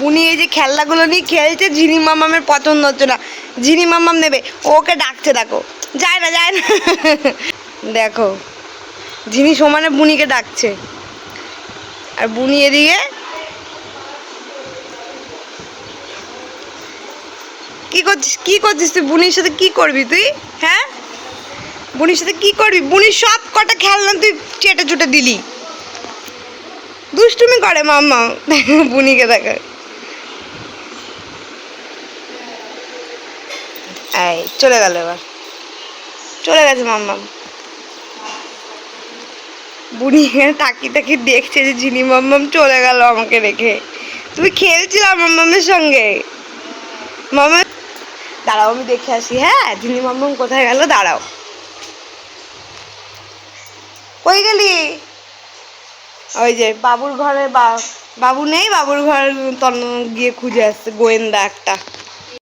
বুনি, এই যে খেলনাগুলো নিয়ে খেলছে ঝিনি মামামের পছন্দ হচ্ছে না। ঝিনি মামাম নেবে, ওকে ডাকছে, দেখো। যায় না যায় না। দেখো ঝিনি সমানে বুনিকে ডাকছে। আর বুনি এদিকে কি করছিস কি করছিস তুই? বুনির সাথে কি করবি তুই? হ্যাঁ? বুনির সাথে কি করবি? বুনির সব কটা খেলনা তুই চেটে চুটে দিলি। দুষ্টুমি করে মাম্মা, বুনিকে দেখা এই, চলে গেল এবার। চলে গেছে মাম্মা বুনি এখানে তাকি তাকি দেখছে যে ঝিনি মাম্মাম চলে গেল আমাকে রেখে তুমি খেলছিলাম মাম্মামের সঙ্গে? মামা দাঁড়াও, আমি দেখে আসি। হ্যাঁ ঝিনি মাম্মাম কোথায় গেল, দাঁড়াও। কই গেলি? ওই যে বাবুর ঘরে বা বাবু নেই, বাবুর ঘর তন্ন গিয়ে খুঁজে আসছে, গোয়েন্দা একটা।